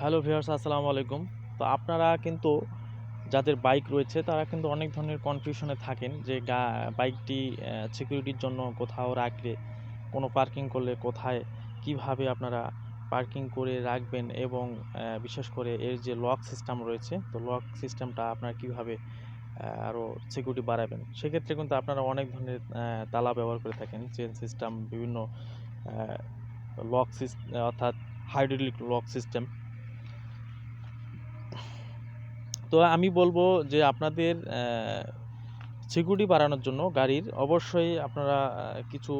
Hello viewers আসসালামু আলাইকুম। তো আপনারা কিন্তু যাদের বাইক রয়েছে, তারা কিন্তু অনেক ধরনের কনফিউশনে থাকেন যে বাইকটি সিকিউরিটির জন্য কোথাও রাখলে, কোনো পার্কিং করলে কোথায়, কীভাবে আপনারা পার্কিং করে রাখবেন এবং বিশেষ করে এর যে লক সিস্টেম রয়েছে, তো লক সিস্টেমটা আপনারা কীভাবে আরও সিকিউরিটি বাড়াবেন? সেক্ষেত্রে কিন্তু আপনারা অনেক ধরনের তালা ব্যবহার করে থাকেন চেন সিস্টেম বিভিন্ন লক সিস্টেম অর্থাৎ হাইড্রোলিক লক সিস্টেম তো আমি বলব যে আপনাদের সিকিউরিটি বাড়ানোর জন্য গাড়ির অবশ্যই আপনারা কিছু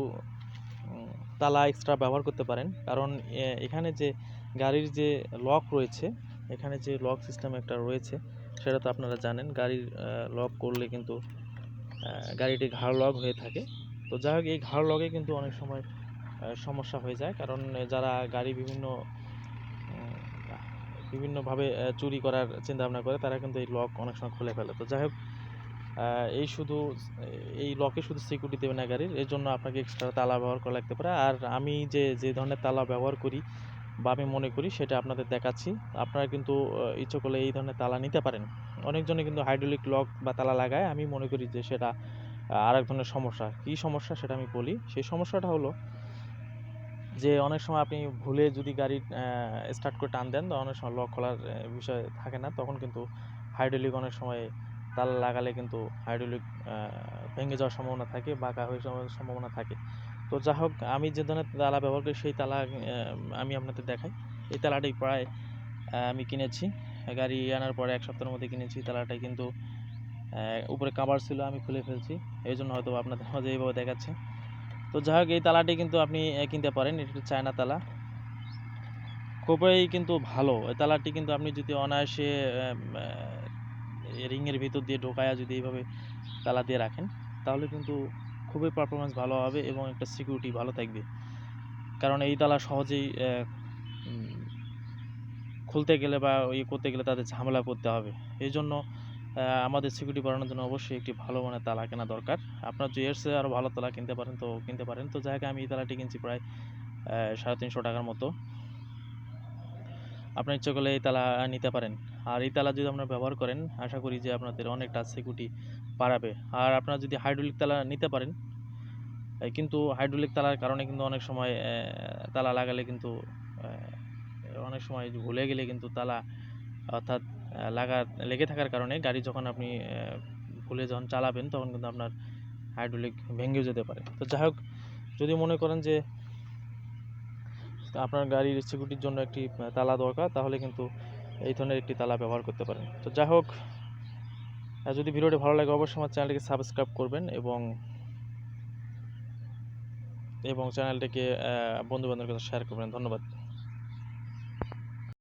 তালা এক্সট্রা ব্যবহার করতে পারেন। কারণ এখানে যে গাড়ির যে লক রয়েছে, এখানে যে লক সিস্টেম একটা রয়েছে, সেটা তো আপনারা জানেন। গাড়ির লক করলে কিন্তু গাড়িটি ঘাড় লক হয়ে থাকে। তো যাই হোক, এই ঘাড় লগে কিন্তু অনেক সময় সমস্যা হয়ে যায়। কারণ, যারা গাড়ি বিভিন্ন বিভিন্নভাবে চুরি করার চিন্তা ভাবনা করে তারা কিন্তু এই লক অনেক সময় খুলে ফেলে। তো যাই হোক এই শুধু এই লকে শুধু সিকিউরিটি দেবে না গাড়ির এর জন্য আপনাকে এক্সট্রা তালা ব্যবহার করা লাগতে পারে। আর আমি যে যে ধরনের তালা ব্যবহার করি বা আমি মনে করি সেটা আপনাদের দেখাচ্ছি। আপনারা কিন্তু ইচ্ছে করলে এই ধরনের তালা নিতে পারেন। অনেকজনে কিন্তু হাইড্রোলিক লক বা তালা লাগায়। আমি মনে করি যে সেটা আহ, আরেক ধরনের সমস্যা। কী সমস্যা সেটা আমি বলি। সেই সমস্যাটা হলো যে অনেক সময় আপনি ভুলে যদি গাড়ি স্টার্ট করে টান দেন অনেক সময় লক খোলার বিষয় থাকে না। তখন কিন্তু হাইড্রোলিক অনেক সময় তালা লাগালে কিন্তু হাইড্রোলিক ভেঙে যাওয়ার সম্ভাবনা থাকে, বাঁকা হয়ে যাওয়ার সম্ভাবনা থাকে। তো যা হোক, আমি যে ধরনের তালা ব্যবহার করি, সেই তালা আমি আপনাদের দেখাই। এই তালাটি প্রায় আমি কিনেছি। গাড়ি আনার পরে এক সপ্তাহের মধ্যে কিনেছি। তালাটাই কিন্তু উপরে কাভার ছিল, আমি খুলে ফেলছি। এই জন্য হয়তো আপনাদের মাঝে এইভাবে দেখাচ্ছে। তো যাই হোক, এই তালাটি কিন্তু আপনি কিনতে পারেন। এটি চায়না তালা। খুবই কিন্তু ভালো। এই তালাটি কিন্তু আপনি যদি অনায়াসে রিংয়ের ভিতর দিয়ে ঢোকায়া যদি এইভাবে তালা দিয়ে রাখেন, তাহলে কিন্তু খুবই পারফরমেন্স ভালো হবে এবং একটা সিকিউরিটি ভালো থাকবে। কারণ এই তালা সহজেই খুলতে গেলে বা ইয়ে করতে গেলে তাদের ঝামেলা করতে হবে। এই জন্য আমাদের সিকিউরিটি বাড়ানোর জন্য অবশ্যই একটি ভালো মানের তালা কেনা দরকার। আপনার চেয়ে আরও ভালো তালা কিনতে পারেন তো কিনতে পারেন। তো যাই হোক, আমি এই তালাটি কিনছি প্রায় সাড়ে তিনশো টাকার মতো। আপনার ইচ্ছে করলে এই তালা নিতে পারেন। আর এই তালা যদি আপনারা ব্যবহার করেন, আশা করি যে আপনাদের অনেকটা সিকিউরিটি বাড়াবে। আর আপনারা যদি হাইড্রোলিক তালা নিতে পারেন কিন্তু হাইড্রোলিক তালার কারণে কিন্তু অনেক সময় তালা লাগালে কিন্তু অনেক সময় ভুলে গেলে কিন্তু তালা, অর্থাৎ লাগা, লেগে থাকার কারণে গাড়ি যখন আপনি ভুলে যখন চালাবেন, তখন কিন্তু আপনার হাইড্রোলিক ভেঙেও যেতে পারে। তো যাই হোক, যদি মনে করেন যে আপনার গাড়ির সিকিউরিটির জন্য একটি তালা দরকার, তাহলে কিন্তু এই ধরনের একটি তালা ব্যবহার করতে পারেন। তো যাই হোক যদি ভিডিওটি ভালো লাগে, অবশ্যই আমার চ্যানেলটিকে সাবস্ক্রাইব করবেন এবং এবং চ্যানেলটিকে বন্ধু বান্ধবের কাছে শেয়ার করবেন। ধন্যবাদ।